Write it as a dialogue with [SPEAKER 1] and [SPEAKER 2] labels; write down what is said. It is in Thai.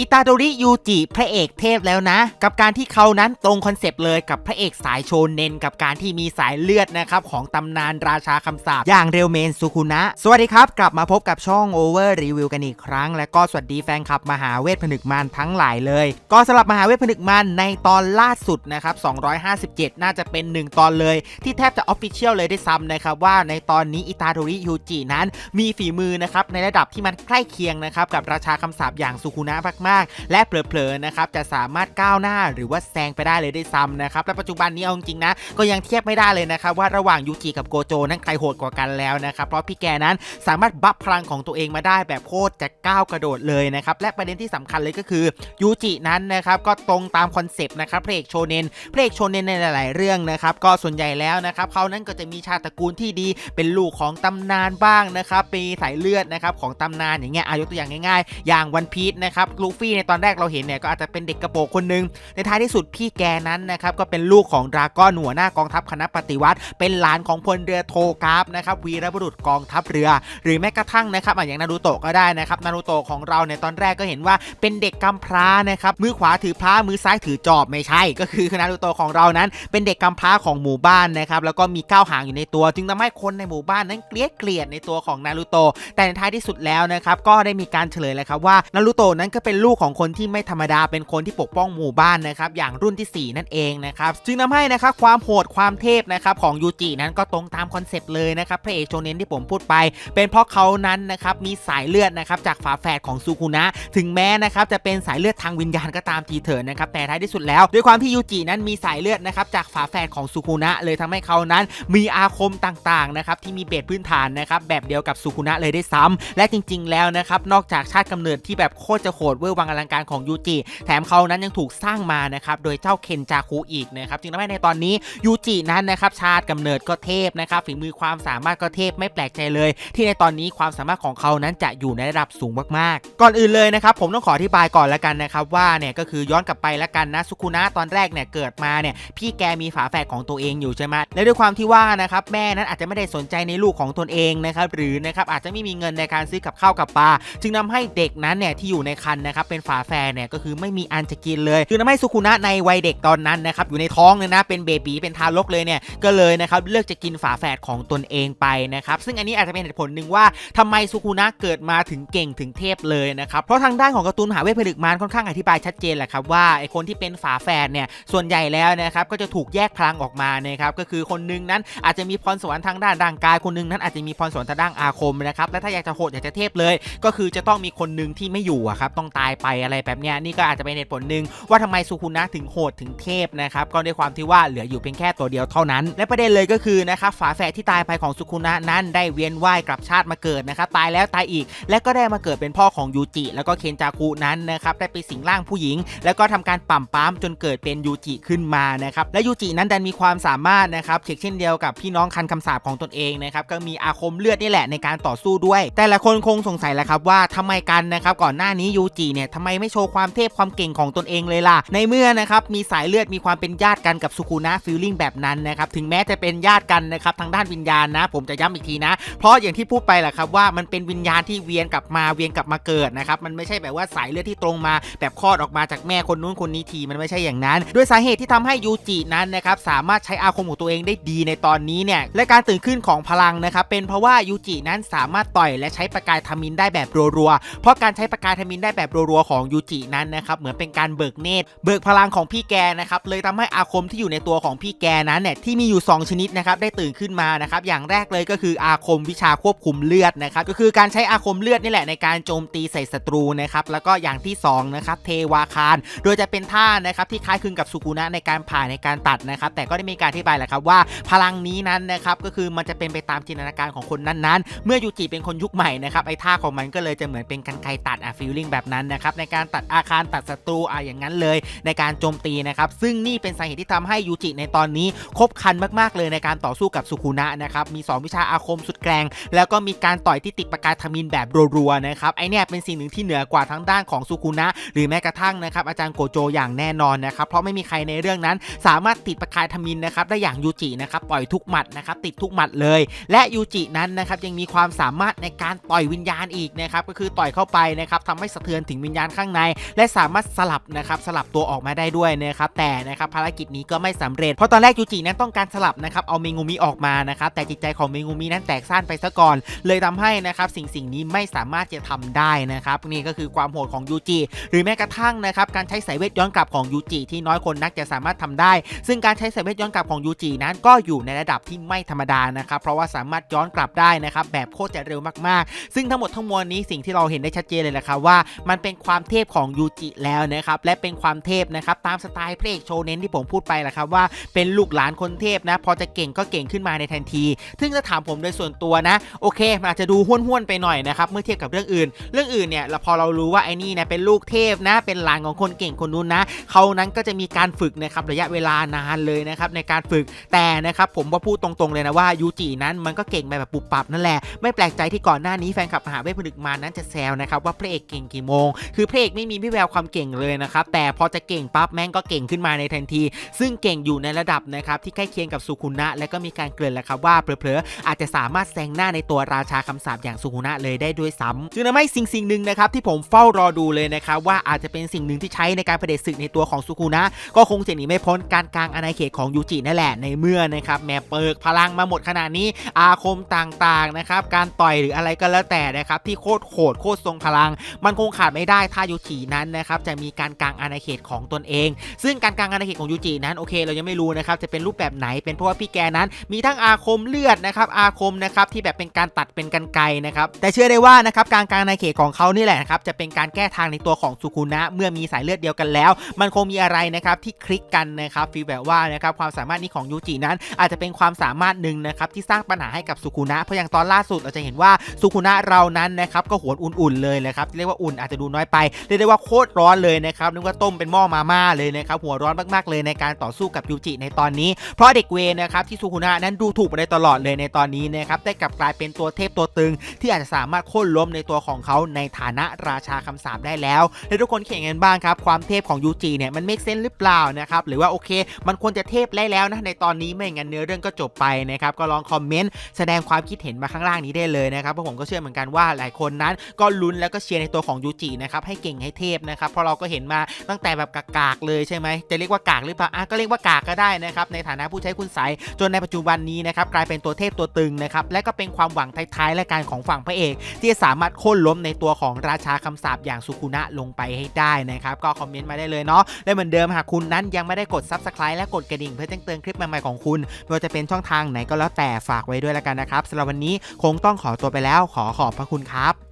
[SPEAKER 1] อิตาโดริยูจิพระเอกเทพแล้วนะ กับการที่เขานั้นตรงคอนเซปต์เลยกับพระเอกสายโชเนนกับการที่มีสายเลือดนะครับ ของตำนานราชาคำสาปอย่างเรลเมนสุคุนะ สวัสดีครับ กลับมาพบกับช่องโอเวอร์รีวิวกันอีกครั้ง และก็สวัสดีแฟนคลับมหาเวทผนึกมันทั้งหลายเลย ก็สำหรับมหาเวทผนึกมันในตอนล่าสุดนะครับ 257 น่าจะเป็น 1 ตอนเลย ที่แทบจะออฟฟิเชียลเลยได้ซ้ำนะครับว่าในตอนนี้อิตาโดริยูจินั้น มีฝีมือนะครับในระดับที่มันใกล้เคียงนะครับกับราชาคำสาปอย่างสุคุนะมากๆและเผลอๆนะครับจะสามารถก้าวหน้าหรือว่าแซงไปได้เลยได้ซ้ำนะครับและปัจจุบันนี้เอาจริงนะก็ยังเทียบไม่ได้เลยนะครับว่าระหว่างยูจิกับโกโจนั้นใครโหดกว่ากันแล้วนะครับเพราะพี่แกนั้นสามารถบัฟพลังของตัวเองมาได้แบบโคตรจะก้าวกระโดดเลยนะครับและประเด็นที่สำคัญเลยก็คือยูจินั้นนะครับก็ตรงตามคอนเซปต์นะครับพระเอกโชเนนพระเอกโชเนนในหลายๆ เรื่องนะครับก็ส่วนใหญ่แล้วนะครับเขานั้นก็จะมีชาติตระกูลที่ดีเป็นลูกของตำนานบ้างนะครับมีสายเลือดนะครับของตำนานอย่างเงี้ยอายกตัวอย่างง่าย ๆ อย่างวันพีชนะครับลูฟี่ในตอนแรกเราเห็นเนี่ยก็อาจจะเป็นเด็กกระโปรงคนหนึง ในท้ายที่สุดพี่แกนั้นนะครับก็เป็นลูกของดราก้อนหัวหน้ากองทัพคณะปฏิวัติ เป็นหลานของพลเรือโทกราฟนะครับวีรบุรุษกองทัพเรือ หรือแม้กระทั่งนะครับอย่างนารูโตะก็ได้นะครับนารูโตะของเราในตอนแรกก็เห็นว่าเป็นเด็กกำพร้านะครับมือขวาถือพระมือซ้ายถือจอบไม่ใช่ ก็คือนารูโตะของเรานั้น เป็นเด็กกำพร้าของหมู่บ้านนะครับแล้วก็มีก้าวหางอยู่ในตัว จึงทำให้คนในหมู่บ้านนั้นเกลียดเกลียดในตัวของนารูโตะแต่ในท้ายที่สุดแล้วนะครับก็ได้มีการเฉลยแล้วครับว่านารูโตะนั้นก็เป็นลูกของคนที่ไม่ธรรมดาเป็นคนที่ปกป้องหมู่บ้านนะครับอย่างรุ่นที่ 4 นั่นเองนะครับจึงทำให้นะครับความโหดความเทพนะครับของยูจินั้นก็ตรงตามคอนเซปต์เลยนะครับพระเอกโชเนนที่ผมพูดไป เป็นเพราะเขานั้นนะครับมีสายเลือดนะครับจากฝาแฝดของซูคุนะถึงแม้นะครับจะเป็นสายเลือดทางวิญญาณก็ตามทีเถิดนะครับแต่ท้ายที่สุดแล้ว ด้วยความที่ยูจินั้นมีสายเลือดนะครับจากฝาแฝดของซูคุนะเลยทำให้เขานั้นมีอาคมต่างๆนะครับที่มีเบสพื้นฐานนะครับแบบเดียวกับซูคุนะเลยได้ซ้ำและจริง ๆ แล้วนะครับนอกจากชาติกำเนิดที่แบบโคตรจะโหดเวอร์วังอลังการของยูจิแถมเขานั้นยังถูกสร้างมานะครับโดยเจ้าเคนจาคุอีกนะครับจึงทำให้ในตอนนี้ยูจินั้นนะครับชาติกำเนิดก็เทพนะครับฝีมือความสามารถก็เทพไม่แปลกใจเลย ที่ในตอนนี้ความสามารถของเขานั้นจะอยู่ในระดับสูงมากๆ ก่อนอื่นเลยนะครับผมต้องขออธิบายก่อนล้วกันนะครับว่าเนี่ยก็คือย้อนกลับไปล้วกันนะสุคุนะตอนแรกเนี่ยเกิดมาเนี่ยพี่แกมีฝาแฝดของตัวเองอยู่ใช่ไหมและด้วยความที่ว่านะครับแม่นั้นอาจจะไม่ได้สนใจในลูกของตนเองนะครับหรือนะครับอาจจะไม่มีเงินในการซื้อกับข้าวกับปลาจึงทำให้เด็กนั้นเนี่ยที่อยู่ในครรภ์นะครับเป็นฝาแฝดเนี่ยก็คือไม่มีอันจะกินเลยจึงทำให้สุคุนะในวัยเด็กตอนนั้นนะครับอยู่ในท้องเนี่ยนะเป็นเบบีเป็นทารกเลยเนี่ยก็เลยนะครับเลือกจะกินฝาแฝดของตนเองไปนะครับซึ่งอันนี้อาจจะเป็นเหตุผลหนึ่งว่าทำไมสุคุนะเกิดมาถึงเก่งถึงเทพเลยนะครับเพราะทางด้านของการ์ตูนหาเวทผลึกมารค่อนข้างอธิบายชัดเจนแหละครับว่าไอคนที่เป็นฝาแฝดเนี่ยส่วนใหญ่แล้วนะครับก็จะถูกแยกพลังออกมานะครับก็คือคนหนึงนั้นอาจจะมีพรสวรรค์ทางด้านร่างกายคนหนึงนั้นอาจจะมีพรสวรรค์ทางด้านอาคมนะครับและถ้าอยากจะโหดอยากจะเทพเลย ก็คือจะต้องมีคนหนึงที่ไม่อยู่อะครับต้องตายไปอะไรแบบเนี้ยนี่ก็อาจจะเป็นเหตุผลหนึ่งว่าทำไมสุคุนะถึงโหดถึงเทพนะครับก็ด้วยความที่ว่าเหลืออยู่เพียงแค่ตัวเดียวเท่านั้น และประเด็นเลยก็คือนะครับฝาแฝดที่ตายไปของสุคุนะนั้นได้เวียนว่ายกลับชาติมาเกิดนะครับตายแล้วตายอีก และก็ได้มาเกิดเป็นพ่อของยูจิ แล้วก็เคนจาคุนั้นนะครับได้ไปสิงร่างผู้หญิง แล้วก็ทำการปั่มป้ามจนเกิดเป็นยูจิขึ้นมานะครับและยูจินั้นดันมีความสามารถนะครับเช่นเช่นเดียวกับพี่น้องคันคำสาปของตนเองนะครับก็มีอาคมเลือดนี่แหละในการต่อสู้ด้วย แต่ละคนคงสงสัยแหละครับว่าทำไมกันนะครับก่อนหน้านี้ยูจิเนี่ยทำไมไม่โชว์ความเทพความเก่งของตนเองเลยล่ะ ในเมื่อนะครับมีสายเลือดมีความเป็นญาติกันกับสุคุนะฟีลลิ่งแบบนั้นนะครับถึงแม้จะเป็นญาติกันนะครับทางด้านวิญญาณนะ ผมจะย้ำอีกทีนะ เพราะอย่างที่พูดไปแหละครับว่ามันเป็นวิญญาณที่เวียนกลับมาเวียนกลับมาเกิดนะครับมันไม่ใช่แบบว่าสายเลือดที่ตรงมา แบบคลอดออกมาจากแม่คนนู้นคนนี้ทีมันไม่ใช่อย่างนั้นด้วยสาเหตุที่ทำให้ยูจินั้นนะครับสามารถใช้อาคมของตัวเองได้ดีในตอนนี้เนี่ยและการตื่นขึ้นของพลังนะครับเป็นเพราะว่ายูจินั้นสามารถต่อยและใช้ประกายทามินได้แบบรัวๆเพราะการใช้ประกายทามินได้แบบรัวๆของยูจินั้นนะครับเหมือนเป็นการเบิกเนตรเบิกพลังของพี่แกนะครับเลยทำให้อาคมที่อยู่ในตัวของพี่แกนั้นเนี่ยที่มีอยู่ 2 ชนิดนะครับได้ตื่นขึ้นมานะครับอย่างแรกเลยก็คืออาคมวิชาควบคุมเลือดนะครับก็คือการใช้อาคมเลือดนี่แหละในการโจมตีใส่ศัตรูนะครับแล้วก็อย่างที่2นะครับเทวาคาร โดยจะเป็นท่านะครับที่คล้ายคลึงกับสุกุนะในการผ่าในการตัดนะครับแต่ก็ได้มีการอธิบายแหละครับว่าพลังนี้นั้นนะครับก็คือมันจะเป็นไปตามจินตนาการของคนนั้นๆ เมื่อยูจิเป็นคนยุคใหม่นะครับไอ้ท่าของมันก็เลยจะเหมือนเป็นกันไกตัดอะฟีลลิ่งแบบนั้นนะครับในการตัดอาคารตัดศัตรูอะอย่างนั้นเลย ในการโจมตีนะครับซึ่งนี่เป็นสาเหตุที่ทำให้ยูจิในตอนนี้คบคันมากๆเลยในการต่อสู้กับสุคุนะนะครับมี 2 วิชาอาคมสุดแกร่งแล้วก็มีการต่อยที่ติดประกายทมินแบบรัวๆนะครับไอเนี่ยเป็นสิ่งหนึ่งที่เหนือกว่าทั้งด้านของสุคุนะหรือแม้กระทั่งนะครับอาจารย์โกโจอย่างแน่นอนนะครับเพราะไม่มีใครในเรื่องนั้น สามารถติดประกายทมินนะครับได้อย่างยูจินะครับต่อยทุกหมัดนะครับติดทุกหมัดเลย และยูจินั้นนะครับยังมีความสามารถในการต่อยวิญญาณอีกนะครับก็คือต่อยเข้าไปนะครับทำให้สะเทือนถึงวิวิญญาณข้างใน และสามารถสลับนะครับสลับตัวออกมาได้ด้วยนะครับแต่นะครับภารกิจนี้ก็ไม่สำเร็จ เพราะตอนแรกยูจินั้นต้องการสลับนะครับเอาเมงูมิออกมานะครับแต่จิตใจของเมงูมินั้นแตกซ่านไปซะก่อน เลยทำให้นะครับสิ่งสิ่งนี้ไม่สามารถจะทำได้นะครับนี่ก็คือความโหดของยูจิหรือแม้กระทั่งนะครับการใช้สายเวทย้อนกลับของยูจิที่น้อยคนนักจะสามารถทำได้ ซึ่งการใช้สายเวทย้อนกลับของยูจินั้นก็อยู่ในระดับที่ไม่ธรรมดานะครับเพราะว่าสามารถย้อนกลับได้นะครับแบบโคตรจะเร็วมากๆ ซึ่งทั้งหมดทั้งมวลนี้สิ่งที่เราเห็นได้ชัดเจนเลยแหละครับว่ามันเป็นความเทพของยูจิแล้วนะครับและเป็นความเทพนะครับตามสไตล์พระเพลงโชเน้นที่ผมพูดไปแหละครับว่าเป็นลูกหลานคนเทพนะ พอจะเก่งก็เก่งขึ้นมาในทันที ซึ่งถ้าถามผมโดยส่วนตัวนะ โอเคมันอาจจะดูห้วนๆไปหน่อยนะครับเมื่อเทียบกับเรื่องอื่น เรื่องอื่นเนี่ยเราพอเรารู้ว่าไอ้นี่นะเป็นลูกเทพนะ เป็นหลานของคนเก่งคนนู้นนะเขานั้นก็จะมีการฝึกนะครับระยะเวลานานเลยนะครับในการฝึกแต่นะครับผมว่าพูดตรงๆเลยนะว่ายูจินั้นมันก็เก่งไปแบบปุบปับนั่นแหละไม่แปลกใจที่ก่อนหน้านี้แฟนคลับมหาเวทผนึกมารนั้นจะแซวนะครับว่าพระเอกเก่งกี่โมงคือพระเอกไม่มีวิแววความเก่งเลยนะครับแต่พอจะเก่งปั๊บแม่งก็เก่งขึ้นมาในทันที ซึ่งเก่งอยู่ในระดับนะครับที่ใกล้เคียงกับสุคุนะ และก็มีการเกริ่นแหละครับว่าเผลอๆอาจจะสามารถแซงหน้าในตัวราชาคำสาปอย่างสุคุนะเลยได้ด้วยซ้ำจึงทำให้สิ่งสิ่งหนึ่งนะครับที่ผมเฝ้ารอดูเลยนะครับว่าอาจจะเป็นสิ่งหนึ่งที่ใช้ในการเผด็จศึกในตัวของสุคุนะ ก็คงจะหนีไม่พ้นการกลางอาณาเขตของยูจินั่นแหละในเมื่อนะครับแม่เปิกพลังมาหมดขนาดนี้ อาคมต่างๆนะครับการต่อยหรืออะไรก็แล้วแต่นะครับที่โคตรโหดโคตรทรงพลัง มันคงขาดไม่ได้ถ้ายูจินั้นนะครับจะมีการกลางอาณาเขตของตนเอง ซึ่งการกลางอาณาเขตของยูจินั้นโอเค เรายังไม่รู้นะครับจะเป็นรูปแบบไหนเป็นเพราะว่าพี่แกนั้น มีทั้งอาคมเลือดนะครับอาคมนะครับที่แบบเป็นการตัดเป็นกันไกนะครับแต่เชื่อได้ว่านะครับการกลางอาณาเขตของเขานี่แหละนะครับจะเป็นการแก้ทางในตัวของสุคุนะเมื่อมีสายเลือดเดียวกันแล้ว มันคงมีอะไรนะครับที่คลิกกันนะครับฟีลแบบว่านะครับความสามารถนี้ของยูจินั้น อาจจะเป็นความสามารถหนึ่งนะครับที่สร้างปัญหาให้กับสุคุนะเพราะอย่างตอนล่าสุดเราจะเห็นว่าสุคุนะเรานั้นนะครับก็หวนอุ่นๆเลยนะครับเรียกว่าอุ่นอาจจะดูน้อยไปเรียกได้ว่าโคตรร้อนเลยนะครับนึกว่าต้มเป็นหม้อมาม่าเลยนะครับหัวร้อนมากๆเลยในการต่อสู้กับยูจิในตอนนี้ เพราะเด็กเวนะครับที่สุคุนะนั้นดูถูกมาได้ตลอดเลยในตอนนี้นะครับได้กลับกลายเป็นตัวเทพตัวตึง ที่อาจจะสามารถโค่นล้มในตัวของเขาในฐานะราชาคำสาปได้แล้วและทุกคนเขียนกันบ้างครับความเทพของยูจิเนี่ยมันเมกเซนหรือเปล่านะครับหรือว่าโอเค มันควรจะเทพได้แล้วนะในตอนนี้ไม่งั้นเนื้อเรื่องก็จบไปนะครับก็ลองคอมเมนต์แสดงความคิดเห็นมาข้างล่างนี้ได้เลยนะครับเพราะผมก็เชื่อเหมือนกันว่าหลายคนนั้นก็ลุ้นแล้วก็เชียร์ในตัวของยูจินะครับให้เก่งให้เทพนะครับเพราะเราก็เห็นมาตั้งแต่แบบกากๆเลยใช่ไหมจะเรียกว่ากากหรือเปล่าอะก็เรียกว่ากากก็ได้นะครับในฐานะผู้ใช้คุณใสยจนในปัจจุบันนี้นะครับกลายเป็นตัวเทพตัวตึงนะครับและก็เป็นความหวังท้ายๆและการของฝั่งพระเอก ที่จะสามารถโค่นล้มในตัวของราชาคำสาปอย่างสุคุนะลงไปให้ได้นะครับก็คอมเมนต์มาได้เลยเนาะและเหมือนเดิมหากคุณนั้นยังไม่ได้กด Subscribe และกดกระดิ่งเพื่อแจ้งเตือนคลิปใหม่ๆของคุณไม่ว่าจะเป็นช่องทางไหนก็แล้วแต่ฝากไว้ด้วยแล้วกันนะครับสำหรับวันนี้คงต้องขอตัวไปแล้วขอขอบพระคุณครับ